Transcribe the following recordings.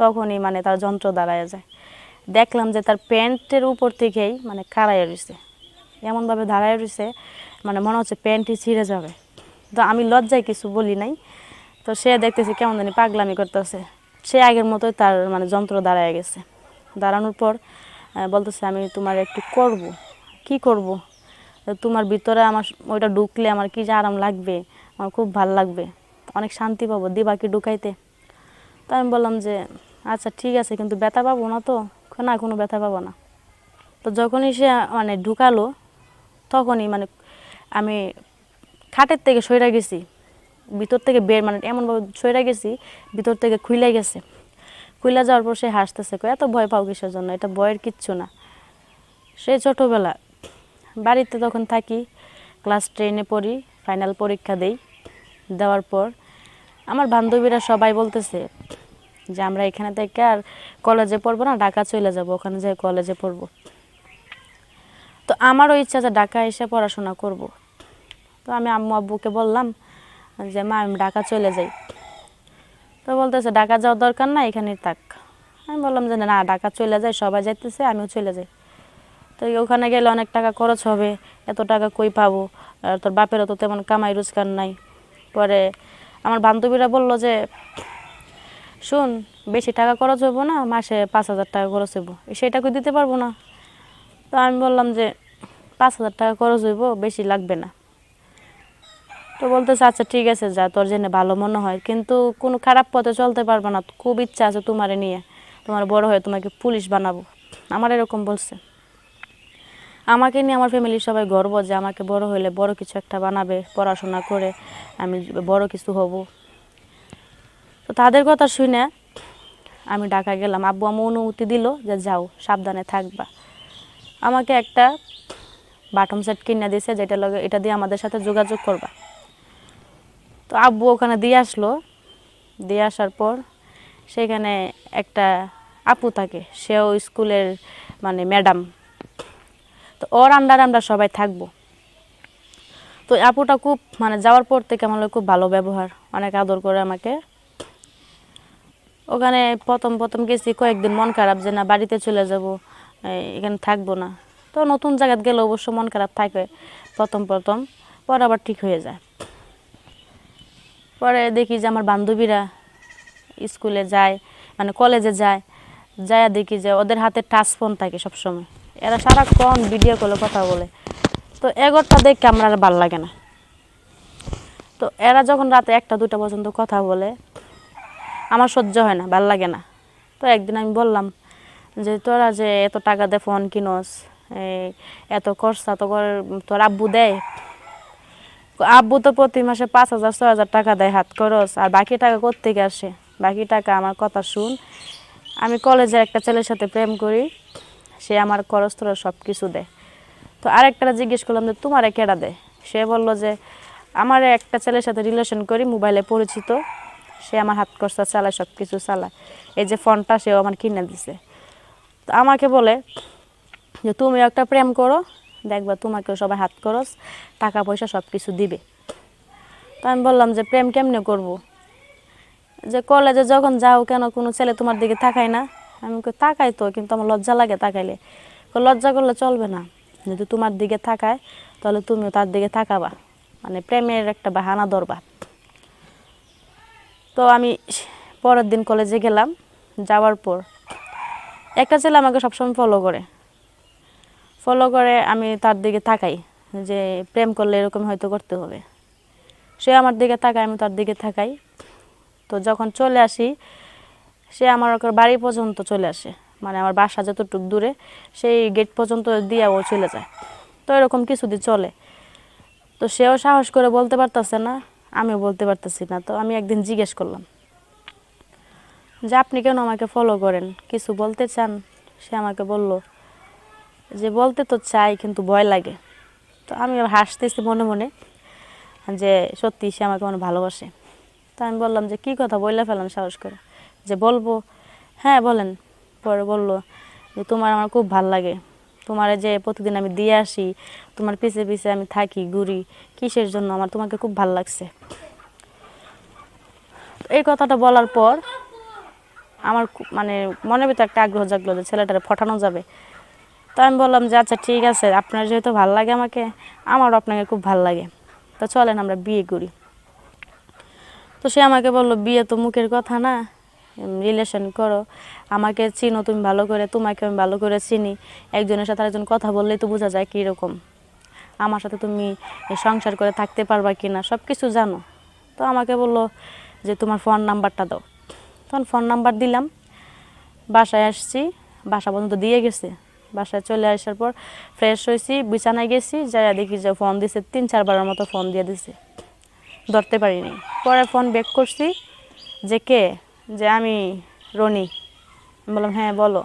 তখনই মানে তার যন্ত্র দাঁড়ায় যায়। দেখলাম যে তার প্যান্টের উপর থেকেই মানে খাড়াইয়া রয়েছে এমনভাবে দাঁড়ায় রয়েছে মানে মনে হচ্ছে প্যান্টই ছিঁড়ে যাবে। তো আমি লজ্জায় কিছু বলি নাই। তো সে দেখতেছি কেমন জানি পাগলামি করতেছে। সে আগের মতোই তার মানে যন্ত্র দাঁড়ায় গেছে। দাঁড়ানোর পর বলতেছে, আমি তোমার একটু করব। কি করব? তোমার ভিতরে আমার ওইটা ঢুকলে আমার কি যে আরাম লাগবে? আমার খুব ভালো লাগবে। অনেক শান্তি পাবো। দিবা কি ঢুকাইতে? তো আমি বললাম যে আচ্ছা ঠিক আছে, কিন্তু ব্যথা পাবো না তো? না, কোনো ব্যথা পাবো না। তো যখনই সে মানে ঢুকালো, তখনই মানে আমি খাটের থেকে সইরা গেছি। ভিতর থেকে বের মানে এমনভাবে সইরা গেছি, ভিতর থেকে খুইলে গেছে। খুইলা যাওয়ার পর সে হাসতেছে এত ভয় পাও কিসের জন্য? এটা ভয়ের কিচ্ছু না। সে ছোটোবেলা, বাড়িতে তখন থাকি, ক্লাস টেনে পড়ি, ফাইনাল পরীক্ষা দেই। দেওয়ার পর, আমার বান্ধবীরা সবাই বলতেছে যে আমরা এখানে থেকে আর কলেজে পড়ব না, ঢাকা চলে যাব, ওখানে যাই কলেজে পড়ব। তো আমারও ইচ্ছা যে ঢাকা এসে পড়াশোনা করব। তো আমি আম্মু আব্বুকে বললাম যে, মা, আমি ঢাকা চলে যাই। তো বলতেছে, ঢাকা যাওয়ার দরকার না এখানেই থাক। আমি বললাম যে, না, ঢাকা চলে যাই, সবাই যাইতেছে, আমিও চলে যাই। তো ওখানে গেলে অনেক টাকা খরচ হবে, এত টাকা কই পাবো? আর তোর বাপেরও তো তেমন কামাই রোজগার নাই। পরে আমার বান্ধবীরা বলল যে শুন, বেশি টাকা খরচ হইব না, মাসে পাঁচ হাজার টাকা খরচ হইব। সেটাকে দিতে পারব না? তো আমি বললাম যে, পাঁচ হাজার টাকা খরচ হইব, বেশি লাগবে না। তো বলতেছে আচ্ছা ঠিক আছে, যা, তোর জেনে ভালো মনে হয়। কিন্তু কোনো খারাপ পথে চলতে পারবে না। খুব ইচ্ছা আছে তোমারে নিয়ে। তোমার বড় হয়ে তোমাকে পুলিশ বানাবো। আমার এরকম বলছে। আমাকে নিয়ে আমার ফ্যামিলির সবাই গর্ব যে, আমাকে বড় হলে বড় কিছু একটা বানাবে, পড়াশোনা করে, আমি বড় কিছু হব। তো তাদের কথা শুনে আমি ঢাকা গেলাম। আব্বু আমার অনুমতি দিল যে যাও, সাবধানে থাকবা। আমাকে একটা বাটম সেট কিনে দিয়েছে, যেটা লগে এটা দিয়ে আমাদের সাথে যোগাযোগ করবা। তো আব্বু ওখানে দিয়ে আসলো। দিয়ে আসার পর সেখানে একটা আপু থাকে, সেও স্কুলের মানে ম্যাডাম। তো ওর আন্ডারে আমরা সবাই থাকব। তো আপুটা খুব মানে যাওয়ার পর থেকে আমার খুব ভালো ব্যবহার, অনেক আদর করে আমাকে। ওখানে প্রথম প্রথম গেছি, কয়েকদিন মন খারাপ যে না, বাড়িতে চলে যাব এখানে থাকব না। তো নতুন জায়গায় গেলে অবশ্য মন খারাপ থাকে প্রথম প্রথম, পরে আবার ঠিক হয়ে যায়। পরে দেখি যে আমার বান্ধবীরা স্কুলে যায় মানে কলেজে যায় যায় দেখি যে ওদের হাতে টাচ ফোন থাকে সবসময়। এরা সারাক্ষণ ভিডিও কলে কথা বলে। তো এগোরটা দেখে আমার আর ভালো লাগে না। তো এরা যখন রাতে একটা দুটা পর্যন্ত কথা বলে আমার সহ্য হয় না, ভালো লাগে না। তো একদিন আমি বললাম যে, তোরা যে এত টাকা দে ফোন কিনোস এত খরচা তো তোর আব্বু দেয়? আব্বু তো প্রতি মাসে পাঁচ হাজার, ছয় হাজার টাকা দেয় হাত খরচ, আর বাকি টাকা কোত্থেকে আসে? বাকি টাকা আমার কথা শুন। আমি কলেজের একটা ছেলের সাথে প্রেম করি, সে আমার খরচ টরচ সব কিছু দেয় তো আরেকটা জিজ্ঞেস করলাম যে, তোমার কেডা দেয়? সে বলল যে, আমার একটা ছেলের সাথে রিলেশন করি মোবাইলে পরিচিত। সে আমার হাত খরচা চালায় সব কিছু চালায়। এই যে ফোনটা সেও আমার কিনে দিছে। তো আমাকে বলে যে তুমি একটা প্রেম করো, দেখবা তোমাকেও সবাই হাত খরচ, টাকা পয়সা সব কিছু দিবে। তো আমি বললাম যে, প্রেম কেমনে করব? যে, কলেজে যখন যাও কেন, কোনো ছেলে তোমার দিকে তাকায় না? আমি কই, তাকাই তো, কিন্তু আমার লজ্জা লাগে তাকাইলে। লজ্জা করলে চলবে না। যদি তোমার দিকে তাকায়, তাহলে তুমিও তার দিকে তাকাবা। মানে প্রেমের একটা বাহানা ধরবা। তো আমি পরের দিন কলেজে গেলাম, যাওয়ার পর একটা ছেলে আমাকে সবসময় ফলো করে। ফলো করে, আমি তার দিকে তাকাই যে প্রেম করলে এরকম হয়তো করতে হবে। সে আমার দিকে তাকায়, আমি তার দিকে তাকাই। তো যখন চলে আসি, সে আমার ওকে বাড়ি পর্যন্ত চলে আসে। মানে আমার বাসা যতটুক দূরে, সেই গেট পর্যন্ত দিয়ে ও চলে যায়। তো এরকম কিছুদিন চলে। তো সেও সাহস করে বলতে পারতেছে না। আমিও বলতে পারতেছি না। তো আমি একদিন জিজ্ঞেস করলাম, যে আপনি কেন আমাকে ফলো করেন? কিছু বলতে চান? সে আমাকে বলল, যে বলতে তো চাই, কিন্তু ভয় লাগে। তো আমি হাসতেছি মনে মনে, যে সত্যি সে আমাকে মনে ভালোবাসে। তো আমি বললাম, যে কি কথা বললে ফেলেন সাহস করে? যে বলব হ্যাঁ বলেন। পরে বলল, যে তোমার আমার খুব ভালো লাগে। তোমার যে প্রতিদিন আমি দিয়ে আসি, তোমার পিছে পিছে আমি থাকি, ঘুরি, কিসের জন্য আমার তোমাকে খুব ভালো লাগছে। এই কথাটা বলার পর আমার মানে মনে ভিতরে একটা আগ্রহ জাগলো যে ছেলেটারে ফটানো যাবে। তো আমি বললাম যে আচ্ছা ঠিক আছে, আপনার যেহেতু ভালো লাগে আমাকে, আমারও আপনাকে খুব ভালো লাগে। তো চলেন আমরা বিয়ে করি। তো সে আমাকে বলল, বিয়ে তো মুখের কথা না। রিলেশন করো। আমাকে চিনো, তুমি ভালো করে, তোমাকে আমি ভালো করে চিনি। একজনের সাথে আরেকজন কথা বললেই তো বোঝা যায় কীরকম। আমার সাথে তুমি সংসার করে থাকতে পারবা কি না সব কিছু জানো। তো আমাকে বলল যে, তোমার ফোন নাম্বারটা দাও। তখন ফোন নাম্বার দিলাম। বাসায় আসছি, বাসা পর্যন্ত দিয়ে গেছে। বাসায় চলে আসার পর ফ্রেশ হয়েছি, বিছানায় গেছি যাই দেখি যে ফোন দিছে, তিন চারবারের মতো ফোন দিয়ে দিছে। ধরতে পারিনি। পরে ফোন ব্যাক করছি যে, কে? যে আমি রনি। আমি বললাম হ্যাঁ বলো।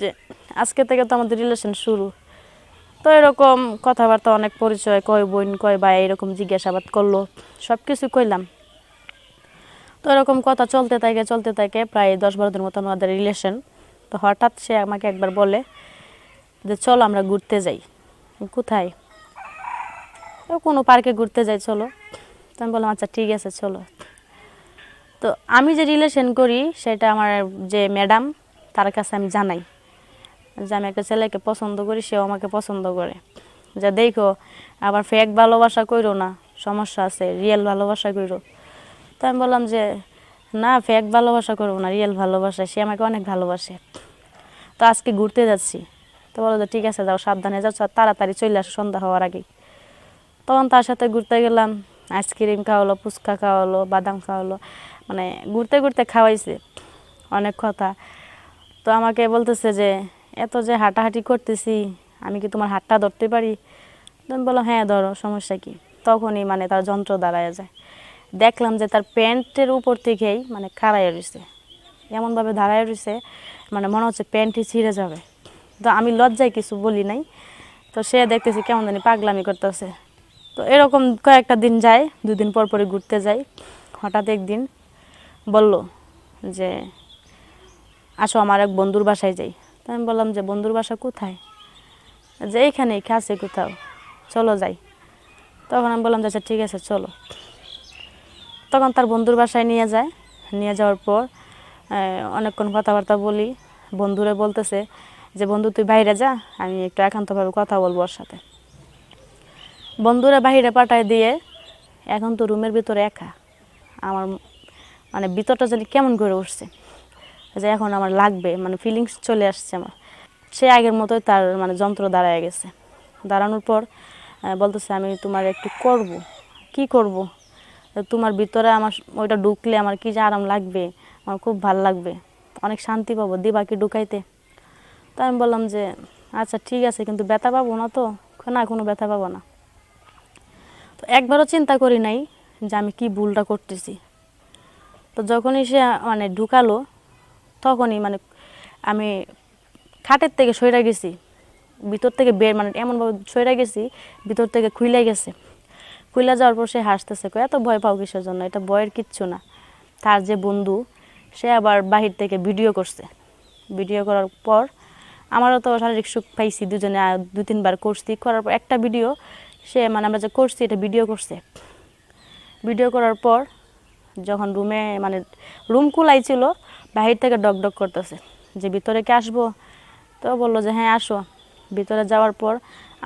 যে আজকে থেকে তো আমাদের রিলেশন শুরু। তো এরকম কথাবার্তা, অনেক পরিচয়, কয় বোন, কয় ভাই, এরকম জিজ্ঞাসাবাদ করল সব কিছু কইলাম। তো এরকম কথা চলতে থাকে চলতে থাকে, প্রায় দশ বারো দিন মতো আমাদের রিলেশন তো হঠাৎ সে আমাকে একবার বলে যে, চলো আমরা ঘুরতে যাই। কোথায়? কোনো পার্কে ঘুরতে যাই, চলো। তো আমি বললাম আচ্ছা ঠিক আছে, চলো। তো আমি যে রিলেশন করি, সেটা আমার যে ম্যাডাম তার কাছে আমি জানাই যে আমি একটা ছেলেকে পছন্দ করি, সেও আমাকে পছন্দ করে। যা দেখো, আবার ফেক ভালোবাসা কইরো না, সমস্যা আছে রিয়েল ভালোবাসা কইরো। তো আমি বললাম যে, না ফেক ভালোবাসা করব না রিয়েল ভালোবাসা। সে আমাকে অনেক ভালোবাসে। তো আজকে ঘুরতে যাচ্ছি। তো বলো যে, ঠিক আছে, যাও, সাবধানে যাও তাড়াতাড়ি চলে আসো, সন্ধ্যা হওয়ার আগে তখন তার সাথে ঘুরতে গেলাম আইসক্রিম খাওয়ালো, ফুচকা খাওয়ালো, বাদাম খাওয়ালো। মানে ঘুরতে ঘুরতে খাওয়াইছে। অনেক কথা। তো আমাকে বলতেছে যে, এত যে হাঁটাহাঁটি করতেছি, আমি কি তোমার হাতটা ধরতে পারি? আমি বললাম হ্যাঁ ধরো, সমস্যা কি? তখনই মানে তার যন্ত্র দাঁড়ায় যায়। দেখলাম যে তার প্যান্টের উপর থেকেই মানে খাড়াইয়া রয়েছে এমনভাবে দাঁড়ায় রয়েছে মানে মনে হচ্ছে প্যান্টই ছিঁড়ে যাবে। তো আমি লজ্জায় কিছু বলি নাই। তো সে দেখতেছি কেমন জানি পাগলামি করতেছে। তো এরকম কয়েকটা দিন যায়, দুদিন পর পরে ঘুরতে যাই। হঠাৎ একদিন বলল যে, আসো, আমার এক বন্ধুর বাসায় যাই। তো আমি বললাম যে, বন্ধুর বাসা কোথায়? যে, এইখানে কাছে কোথাও। চলো যাই। তখন আমি বললাম যে আচ্ছা ঠিক আছে, চলো। তখন তার বন্ধুর বাসায় নিয়ে যায়। নিয়ে যাওয়ার পর অনেকক্ষণ কথাবার্তা বলি। বন্ধুরা বলতেছে যে, বন্ধু, তুই বাইরে যা, আমি একটু একান্তভাবে কথা বলব ওর সাথে। বন্ধুরা বাইরে পাঠায় দিয়ে, এখন তো রুমের ভিতরে একা। আমার মানে ভিতরটা জানি কেমন করে উঠছে। যে এখন আমার লাগবে মানে ফিলিংস চলে আসছে আমার। সে আগের মতোই তার মানে যন্ত্র দাঁড়ায় গেছে। দাঁড়ানোর পর বলতেছে, আমি তোমার একটু করব। কি করব? তোমার ভিতরে আমার ওইটা ঢুকলে আমার কি যে আরাম লাগবে? আমার খুব ভালো লাগবে। অনেক শান্তি পাবো, দিবা কি ঢুকাইতে? তো আমি বললাম যে আচ্ছা ঠিক আছে, কিন্তু ব্যথা পাবো না তো? না, কোনো ব্যথা পাবো না। তো একবারও চিন্তা করি নাই যে আমি কি ভুলটা করতেছি। তো যখনই সে মানে ঢুকালো, তখনই মানে আমি খাটের থেকে সইরা গেছি। ভিতর থেকে বের মানে এমনভাবে সইরা গেছি, ভিতর থেকে খুইলে গেছে। খুইলা যাওয়ার পর সে হাসতেছে এত ভয় পাও কিসের জন্য? এটা ভয়ের কিচ্ছু না। তার যে বন্ধু, সে আবার বাহির থেকে ভিডিও করছে। ভিডিও করার পর আমারও তো শারীরিক সুখ পাইছি দুজনে দু, তিনবার করছি। করার পর একটা ভিডিও সে মানে আমরা যে করছি, এটা ভিডিও করছে। ভিডিও করার পর যখন রুমে মানে রুম কুলাই ছিল বাহির থেকে ডক ডক করতেছে যে, ভিতরে কি আসব? তো বলল যে হ্যাঁ আসো। ভিতরে যাওয়ার পর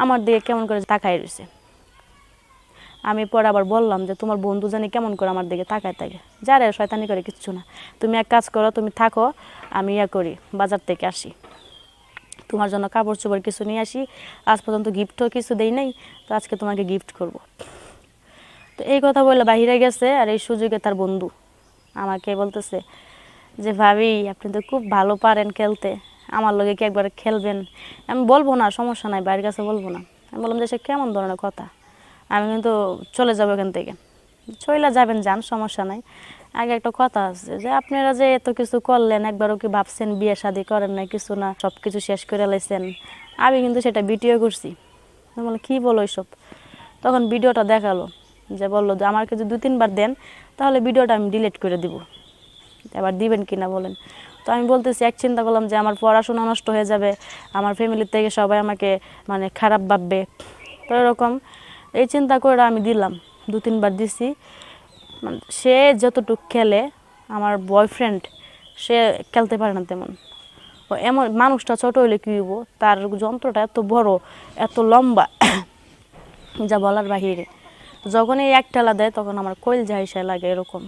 আমার দিকে কেমন করে তাকাই রয়েছে। আমি পরে আবার বললাম যে, তোমার বন্ধু জানি কেমন করে আমার দিকে তাকায় থাকে। যারে শয়তানি করে কিচ্ছু না। তুমি এক কাজ করো, তুমি থাকো, আমি ইয়া করি, বাজার থেকে আসি। তোমার জন্য কাপড় চোপড় কিছু নিয়ে আসি। আজ পর্যন্ত গিফটও কিছু দেই নাই, তো আজকে তোমাকে গিফট করব। তো এই কথা বলে বাহিরে গেছে আর এই সুযোগে তার বন্ধু আমাকে বলতেছে যে, ভাবি, আপনি তো খুব ভালো পারেন খেলতে। আমার লগে কি একবার খেলবেন? আমি বলব না, সমস্যা নাই বাইরের কাছে বলব না। আমি বললাম যে, সে কেমন ধরনের কথা? আমি কিন্তু চলে যাব এখান থেকে। চলে যাবেন যান, সমস্যা নাই। আগে একটা কথা আছে যে, আপনারা যে এত কিছু করলেন, একবারও কি ভাবছেন বিয়ে শাদি করেন না কিছু না সব কিছু শেষ করে লাইছেন? আমি কিন্তু সেটা ভিডিও করছি। বললাম, কী বলো এইসব তখন ভিডিওটা দেখাল। যে বলল যে, আমাকে যদি দু তিনবার দেন, তাহলে ভিডিওটা আমি ডিলিট করে দিব। এবার দিবেন কি না বলেন। তো আমি বলতেছি, এক চিন্তা করলাম যে, আমার পড়াশোনা নষ্ট হয়ে যাবে, আমার ফ্যামিলির থেকে সবাই আমাকে মানে খারাপ ভাববে। তো এরকম এই চিন্তা করে আমি দিলাম দু তিনবার দিছি। মানে সে যতটুক খেলে, আমার বয়ফ্রেন্ড সে খেলতে পারে না তেমন। ও এমন, মানুষটা ছোট হলে কী হইব? তার যন্ত্রটা এত বড়, এত লম্বা, যা বলার বাহিরে। যখন এই এক ঠেলা দেয়, তখন আমার কোয়েল ঝাইসা লাগে এরকম।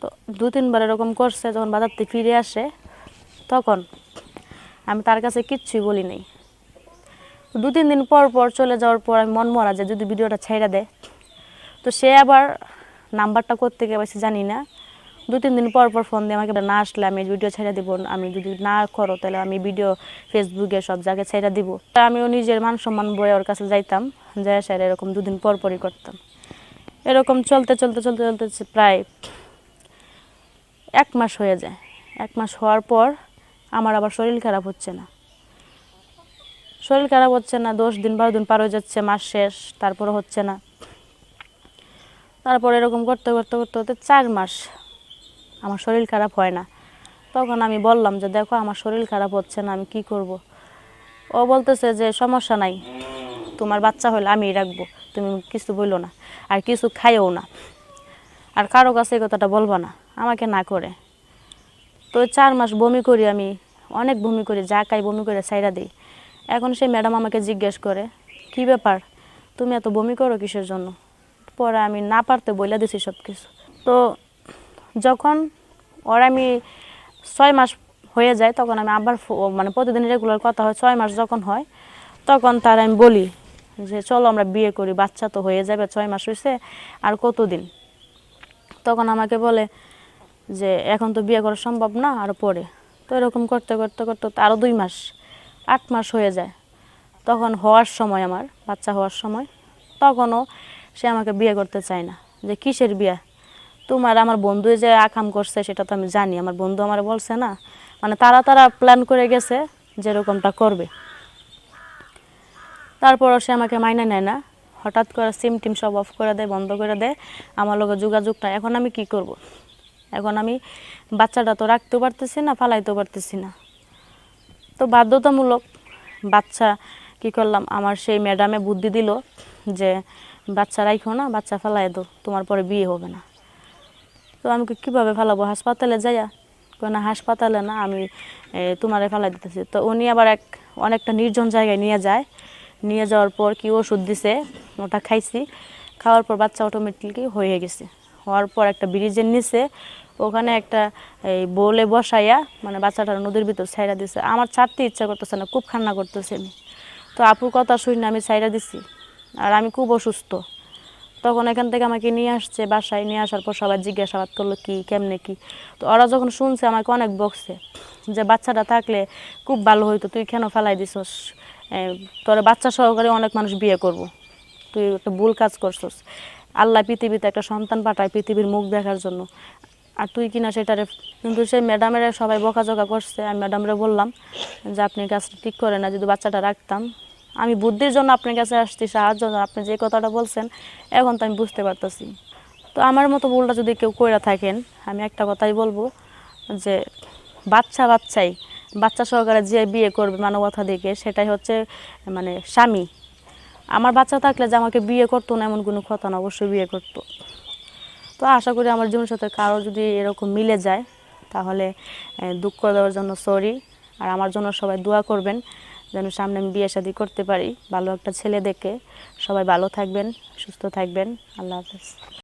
তো দু তিনবার এরকম করছে, যখন বাজার থেকে ফিরে আসে, তখন আমি তার কাছে কিচ্ছুই বলি নাই। দু তিন দিন পর পর চলে যাওয়ার পর আমি মন মরা যে যদি ভিডিওটা ছেড়ে দেয়। তো সে আবার নাম্বারটা করতে পাইছে জানি না। দু তিন দিন পর পর ফোন দিয়ে আমাকে না আসলে আমি ভিডিও ছেড়ে দিব আমি যদি না করো তাহলে আমি ভিডিও ফেসবুকে সব জায়গায় ছেড়ে দিব। আমিও নিজের মান সম্মান বয়ে ওর কাছে যাইতাম যাই স্যার এরকম দুদিন পর পরই করতাম। এরকম চলতে চলতে চলতে চলতে প্রায় এক মাস হয়ে যায়। এক মাস হওয়ার পর আমার আবার শরীর খারাপ হচ্ছে না। শরীর খারাপ হচ্ছে না, দশ দিন, বারো দিন পার হয়ে যাচ্ছে, মাস শেষ তারপরে হচ্ছে না। তারপর এরকম করতে করতে করতে করতে চার মাস আমার শরীর খারাপ হয় না। তখন আমি বললাম যে, দেখো, আমার শরীর খারাপ হচ্ছে না, আমি কি করব। ও বলতেছে যে, সমস্যা নাই। তোমার বাচ্চা হলে আমিই রাখব। তুমি কিছু বলল না, আর কিছু খাইও না। আর কারও কাছে এই কথাটা বলব না, আমাকে না করে। তো চার মাস বমি করি আমি, অনেক বমি করি, যা খাই বমি করে সাইরা দিই। এখন সেই ম্যাডাম আমাকে জিজ্ঞেস করে, কি ব্যাপার? তুমি এত বমি করো কিসের জন্য? পরে আমি না পারতে বলে দিছি সব কিছু তো যখন ওর আমি ছয় মাস হয়ে যায়, তখন আমি আবার মানে প্রতিদিন রেগুলার কথা হয়, ছয় মাস যখন হয়, তখন তার আমি বলি যে, চলো আমরা বিয়ে করি, বাচ্চা তো হয়ে যাবে, ছয় মাস হয়েছে আর কতদিন? তখন আমাকে বলে যে, এখন তো বিয়ে করা সম্ভব না, আর পরে। তো এরকম করতে করতে করতে আরও দুই মাস, আট মাস হয়ে যায়। তখন হওয়ার সময় আমার, বাচ্চা হওয়ার সময়, তখনও সে আমাকে বিয়ে করতে চায় না, যে কিসের বিয়ে? তোমার আমার বন্ধু যে আকাম করছে, সেটা তো আমি জানি। আমার বন্ধু আমার বলছে না। মানে তারা তারা প্ল্যান করে গেছে যেরকমটা করবে। তারপরও সে আমাকে মাইনে নেয় না। হঠাৎ করে সিম টিম সব অফ করে দেয়, বন্ধ করে দেয়। আমার লগে যোগাযোগটা, এখন আমি কি করব। এখন আমি বাচ্চাটা তো রাখতেও পারতেছি না, ফালাইতেও পারতেছি না। তো বাধ্যতামূলক বাচ্চা কি করলাম, আমার সেই ম্যাডামে বুদ্ধি দিল যে, বাচ্চা রাখো না, বাচ্চা ফেলাই দো তোমার পরে বিয়ে হবে না। আমি কীভাবে ফেলাবো? হাসপাতালে যাইয়া? কই না, হাসপাতালে না, আমি তোমারে ফেলাই দিতেছি। তো উনি আবার এক, অনেকটা নির্জন জায়গায় নিয়ে যায়। নিয়ে যাওয়ার পর কি ওষুধ দিছে, ওটা খাইছি। খাওয়ার পর বাচ্চা অটোমেটিকলি হয়ে গেছে। হওয়ার পর একটা ব্রিজের নিচে ওখানে একটা, এই, বোলে বসাইয়া মানে বাচ্চাটা নদীর ভিতর ছাইরা দিছে। আমার ছাড়তে ইচ্ছা করতেছে না, খুব খান্না করতেছে। আমি তো আপুর কথা শুনে আমি ছাইরা দিছি। আর আমি খুব অসুস্থ। তখন এখান থেকে আমাকে নিয়ে আসছে, বাসায় নিয়ে আসার পর সবাই জিজ্ঞাসাবাদ করল, কি, কেমনে কি? তো ওরা যখন শুনছে আমাকে অনেক বকছে যে বাচ্চাটা থাকলে খুব ভালো হইতো, তুই কেন ফেলাই দিছস? তোর বাচ্চা সহকারে অনেক মানুষ বিয়ে করব। তুই একটা ভুল কাজ করছস। আল্লাহ পৃথিবীতে একটা সন্তান পাঠায় পৃথিবীর মুখ দেখার জন্য। আর তুই কিনা সেটারে কিন্তু সেই ম্যাডামেরা সবাই বকাঝকা করছে। আমি ম্যাডামরে বললাম যে, আপনি কাজটা ঠিক করে না, যদি বাচ্চাটা রাখতাম আমি বুদ্ধির জন্য আপনার কাছে আসছি, সাহায্য আপনি যে কথাটা বলছেন, এখন তো আমি বুঝতে পারতেছি। তো আমার মতো ভুলটা যদি কেউ কইরা থাকেন, আমি একটা কথাই বলব যে, বাচ্চা বাচ্চাই, বাচ্চা সহকারে যে বিয়ে করবে মানবতা দেখে, সেটাই হচ্ছে মানে স্বামী। আমার বাচ্চা থাকলে যে আমাকে বিয়ে করতো না, এমন কোনো কথা না, অবশ্যই বিয়ে করতো। তো আশা করি আমার জীবনের সাথে কারও যদি এরকম মিলে যায়, তাহলে দুঃখ দেওয়ার জন্য সরি। আর আমার জন্য সবাই দোয়া করবেন। যেন সামনে আমি বিয়ে শাদি করতে পারি। ভালো একটা ছেলে দেখে সবাই ভালো থাকবেন, সুস্থ থাকবেন। আল্লাহ হাফেজ।